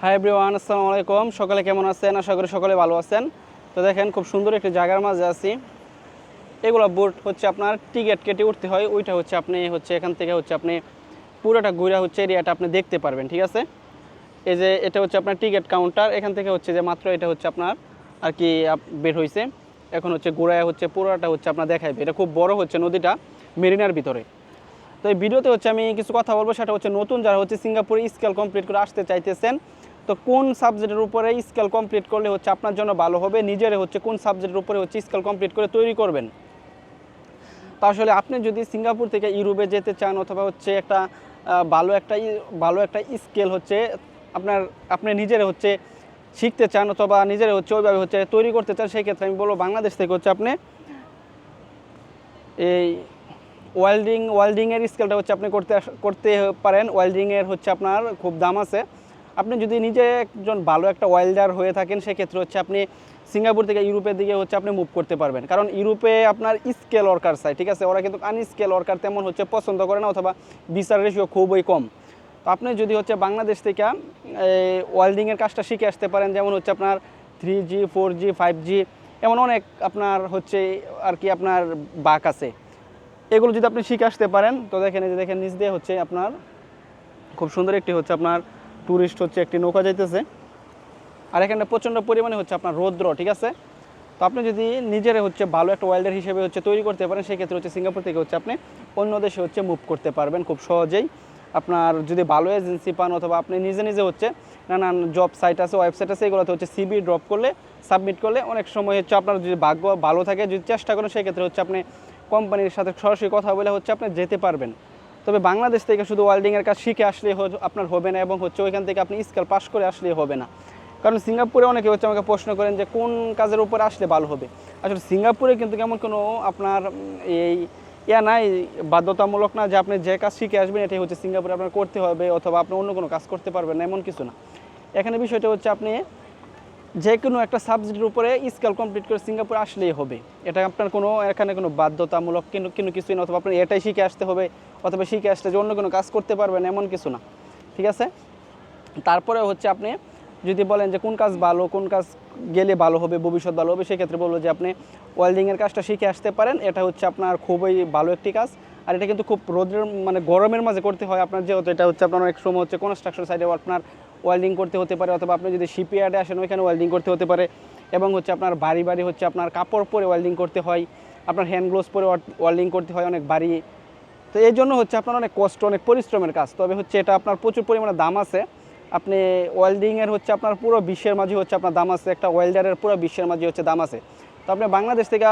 Hi everyone আসসালামু আলাইকুম। সকালে কেমন আছেন? আশা করি সকলে ভালো আছেন। তো দেখেন, খুব সুন্দর একটি জায়গার মাঝে আছি। এগুলো বোট হচ্ছে আপনার টিকিট কেটে উঠতে হয়। ওইটা হচ্ছে আপনি হচ্ছে এখান থেকে হচ্ছে আপনি পুরোটা ঘুরে হচ্ছে এরিয়াটা আপনি দেখতে পারবেন, ঠিক আছে? এই যে এটা হচ্ছে আপনার টিকিট কাউন্টার এখান থেকে হচ্ছে যে মাত্র এটা হচ্ছে আপনার আর কি বের হয়েছে এখন হচ্ছে ঘোরায় হচ্ছে পুরোটা হচ্ছে আপনার দেখাইবে। এটা খুব বড় হচ্ছে নদীটা মেরিনার ভিতরে। তো এই ভিডিওতে হচ্ছে আমি কিছু কথা বলব। সেটা হচ্ছে নতুন যারা হচ্ছে সিঙ্গাপুরে স্কেল কমপ্লিট করে আসতে চাইতেছেন তো কোন সাবজেক্টের উপরে স্কেল কমপ্লিট করলে হচ্ছে আপনার জন্য ভালো হবে? নিজের হচ্ছে কোন সাবজেক্টের উপরে হচ্ছে স্কেল কমপ্লিট করে তৈরি করবেন? তো আসলে আপনি যদি সিঙ্গাপুর থেকে ইউরোপে যেতে চান অথবা হচ্ছে একটা ভালো একটা ভালো একটা স্কেল হচ্ছে আপনার, আপনি নিজের হচ্ছে শিখতে চান অথবা নিজের হচ্ছে ওইভাবে হচ্ছে তৈরি করতে চান সেই ক্ষেত্রে আমি বলব বাংলাদেশ থেকে হচ্ছে আপনি এই ওয়েল্ডিং ওয়েল্ডিংয়ের স্কেলটা হচ্ছে আপনি করতে করতে পারেন। ওয়েল্ডিংয়ের হচ্ছে আপনার খুব দাম আছে। আপনি যদি নিজে একজন ভালো একটা ওয়েল্ডার হয়ে থাকেন, সেক্ষেত্রে হচ্ছে আপনি সিঙ্গাপুর থেকে ইউরোপের দিকে হচ্ছে আপনি মুভ করতে পারবেন। কারণ ইউরোপে আপনার স্কেল ওয়ার্কার চাই, ঠিক আছে? ওরা কিন্তু আনস্কেল ওয়ার্কার তেমন হচ্ছে পছন্দ করে না অথবা বিচার রেশিও খুবই কম। তো আপনি যদি হচ্ছে বাংলাদেশ থেকে ওয়েল্ডিংয়ের কাজটা শিখে আসতে পারেন, যেমন হচ্ছে আপনার three G four G five G এমন অনেক আপনার হচ্ছে আর কি আপনার বাক আছে। এগুলো যদি আপনি শিখে আসতে পারেন, তো দেখেন এই যে দেখেন নিচ দিয়ে হচ্ছে আপনার খুব সুন্দর একটি হচ্ছে আপনার ট্যুরিস্ট হচ্ছে একটি নৌকা যাইতেছে। আর এখানে প্রচণ্ড পরিমাণে হচ্ছে আপনার রৌদ্র, ঠিক আছে? তো আপনি যদি নিজের হচ্ছে ভালো একটা ওয়েল্ডার হিসেবে হচ্ছে তৈরি করতে পারেন, সেক্ষেত্রে হচ্ছে সিঙ্গাপুর থেকে হচ্ছে আপনি অন্য দেশে হচ্ছে মুভ করতে পারবেন খুব সহজেই। আপনার যদি ভালো এজেন্সি পান অথবা আপনি নিজে নিজে হচ্ছে নানান জব সাইট আছে ওয়েবসাইট আছে, এগুলোতে হচ্ছে সিবি ড্রপ করলে সাবমিট করলে অনেক সময় হচ্ছে আপনার যদি ভাগ্য ভালো থাকে, যদি চেষ্টা করেন, সেক্ষেত্রে হচ্ছে আপনি কোম্পানির সাথে সরাসরি কথা বলে হচ্ছে আপনি যেতে পারবেন। তবে বাংলাদেশ থেকে শুধু ওয়েল্ডিংয়ের কাজ শিখে আসলে আপনার হবে না এবং হচ্ছে ওইখান থেকে আপনি স্কেল পাস করে আসলে হবে না। কারণ সিঙ্গাপুরে অনেকে হচ্ছে আমাকে প্রশ্ন করেন যে কোন কাজের উপর আসলে ভালো হবে? আসলে সিঙ্গাপুরে কিন্তু কেমন কোনো আপনার এই ইয়া নাই, বাধ্যতামূলক না যে আপনি যে কাজ শিখে আসবেন এটাই হচ্ছে সিঙ্গাপুরে আপনার করতে হবে অথবা আপনি অন্য কোনো কাজ করতে পারবেন না, এমন কিছু না। এখানে বিষয়টা হচ্ছে আপনি যে কোনো একটা সাবজেক্টের উপরে স্কেল কমপ্লিট করে সিঙ্গাপুর আসলেই হবে। এটা আপনার কোনো, এখানে কোনো বাধ্যতামূলক কিন্তু কিন্তু কিছুই না, অথবা আপনার এটাই শিখে আসতে হবে, অথবা শিখে আসলে যে অন্য কোনো কাজ করতে পারবেন, এমন কিছু না। ঠিক আছে? তারপরে হচ্ছে আপনি যদি বলেন যে কোন কাজ ভালো, কোন কাজ গেলে ভালো হবে, ভবিষ্যৎ ভালো হবে, সেক্ষেত্রে বলব যে আপনি ওয়েল্ডিংয়ের কাজটা শিখে আসতে পারেন। এটা হচ্ছে আপনার খুবই ভালো একটি কাজ। আর এটা কিন্তু খুব রোদের মানে গরমের মাঝে করতে হয়। আপনার যেহেতু এটা হচ্ছে আপনার অনেক সময় হচ্ছে কনস্ট্রাকশন সাইডে আপনার ওয়েল্ডিং করতে হতে পারে, অথবা আপনি যদি শিপইয়ার্ডে আসেন, ওইখানে ওয়েল্ডিং করতে হতে পারে। এবং হচ্ছে আপনার বাড়ি বাড়ি হচ্ছে আপনার কাপড় পরে ওয়েল্ডিং করতে হয়, আপনার হ্যান্ড গ্লোভস পরে ওয়েল্ডিং করতে হয় অনেক বাড়ি। তো এই জন্য হচ্ছে আপনার অনেক কষ্ট, অনেক পরিশ্রমের কাজ। তবে হচ্ছে এটা আপনার প্রচুর পরিমাণে দাম আছে। আপনি ওয়েল্ডিংয়ের হচ্ছে আপনার পুরো বিশ্বের মাঝে হচ্ছে আপনার দাম আছে, একটা ওয়েল্ডারের পুরো বিশ্বের মাঝে হচ্ছে দাম আছে। তো আপনি বাংলাদেশ থেকে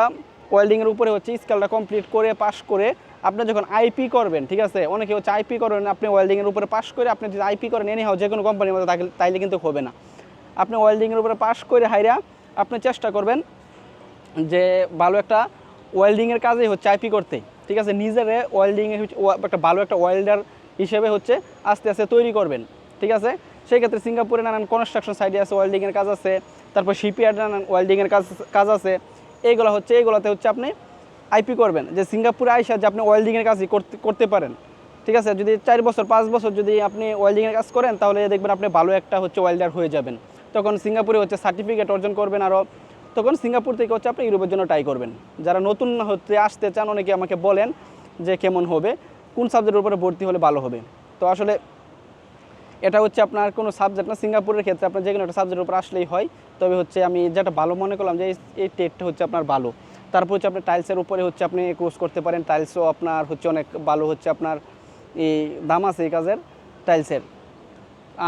ওয়েল্ডিংয়ের উপরে হচ্ছে স্কেলটা কমপ্লিট করে পাস করে আপনি যখন আইপি করবেন, ঠিক আছে? অনেকে হচ্ছে আইপি করেন, আপনি ওয়েল্ডিংয়ের উপরে পাস করে আপনি যদি আইপি করেন এনে হাও যে কোনো কোম্পানির মধ্যে তাইলে কিন্তু হবে না। আপনি ওয়েল্ডিংয়ের উপরে পাস করে হাইরা আপনি চেষ্টা করবেন যে ভালো একটা ওয়েল্ডিংয়ের কাজেই হচ্ছে আইপি করতে। ঠিক আছে? নিজেরে ওয়েল্ডিংয়ে একটা ভালো একটা ওয়েল্ডার হিসেবে হচ্ছে আস্তে আস্তে তৈরি করবেন। ঠিক আছে? সেই ক্ষেত্রে সিঙ্গাপুরে নানান কনস্ট্রাকশন সাইডে আছে ওয়েল্ডিংয়ের কাজ আছে, তারপর শিপইয়ার্ড নানান ওয়েল্ডিংয়ের কাজ কাজ আছে, এইগুলো হচ্ছে, এইগুলোতে হচ্ছে আপনি আইপি করবেন, যে সিঙ্গাপুরে আইসা যে আপনি ওয়েল্ডিংয়ের কাজই করতে করতে পারেন। ঠিক আছে? যদি চার বছর, পাঁচ বছর যদি আপনি ওয়েল্ডিংয়ের কাজ করেন, তাহলে দেখবেন আপনি ভালো একটা হচ্ছে ওয়েল্ডার হয়ে যাবেন। তখন সিঙ্গাপুরে হচ্ছে সার্টিফিকেট অর্জন করবেন আরও। তখন সিঙ্গাপুর থেকে হচ্ছে আপনি ইউরোপের জন্য ট্রাই করবেন। যারা নতুন হচ্ছে আসতে চান, অনেকে আমাকে বলেন যে কেমন হবে, কোন সাবজেক্টের উপরে ভর্তি হলে ভালো হবে। তো আসলে এটা হচ্ছে আপনার কোনো সাবজেক্ট না। সিঙ্গাপুরের ক্ষেত্রে আপনার যে কোনো একটা সাবজেক্টের উপর আসলেই হয়। তবে হচ্ছে আমি যেটা ভালো মনে করলাম যে এই- টেটটা হচ্ছে আপনার ভালো। তারপর হচ্ছে আপনি টাইলসের উপরে হচ্ছে আপনি কোর্স করতে পারেন। টাইলসও আপনার হচ্ছে অনেক ভালো হচ্ছে আপনার এই দাম আছে এই কাজের টাইলসের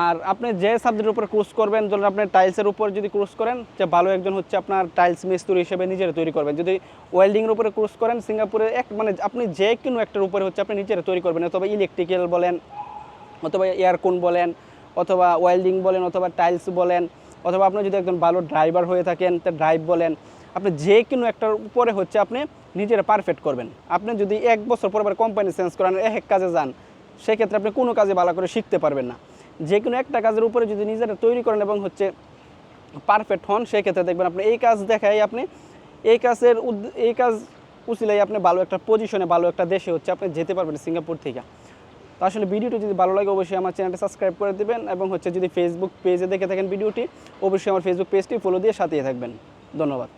আর আপনি যে সাবজেক্টের উপরে কোর্স করবেন, ধরুন আপনি টাইলসের উপর যদি কোর্স করেন, যে ভালো একজন হচ্ছে আপনার টাইলস মিস্ত্রি হিসেবে নিজের তৈরি করবেন। যদি ওয়েল্ডিংয়ের উপরে কোর্স করেন, সিঙ্গাপুরে এক মানে আপনি যে কোনো একটার উপরে হচ্ছে আপনি নিজের তৈরি করবেন। অথবা ইলেকট্রিক্যাল বলেন, অথবা এয়ারকোন বলেন, অথবা ওয়েল্ডিং বলেন, অথবা টাইলস বলেন, অথবা আপনি যদি একজন ভালো ড্রাইভার হয়ে থাকেন, তা ড্রাইভ বলেন আপনি যে কোনো একটার উপরে হচ্ছে আপনি নিজের পারফেক্ট করবেন। আপনি যদি এক বছর পর কোম্পানি চেঞ্জ করেন, এক এক কাজে যান, সেক্ষেত্রে আপনি কোনো কাজে ভালো করে শিখতে পারবেন না। যে কোনো একটা কাজের উপরে যদি নিজেরা তৈরি করেন এবং হচ্ছে পারফেক্ট হন, সেক্ষেত্রে দেখবেন আপনি এই কাজ দেখাই আপনি এই কাজের এই কাজ উচিলাই আপনি ভালো একটা পজিশনে ভালো একটা দেশে হচ্ছে আপনি যেতে পারবেন সিঙ্গাপুর থেকে। তো আসলে ভিডিওটি যদি ভালো লাগে, অবশ্যই আমার চ্যানেলটা সাবস্ক্রাইব করে দেবেন এবং হচ্ছে যদি ফেসবুক পেজে দেখে থাকেন ভিডিওটি, অবশ্যই আমার ফেসবুক পেজটি ফলো দিয়ে সাথিয়ে থাকবেন। ধন্যবাদ।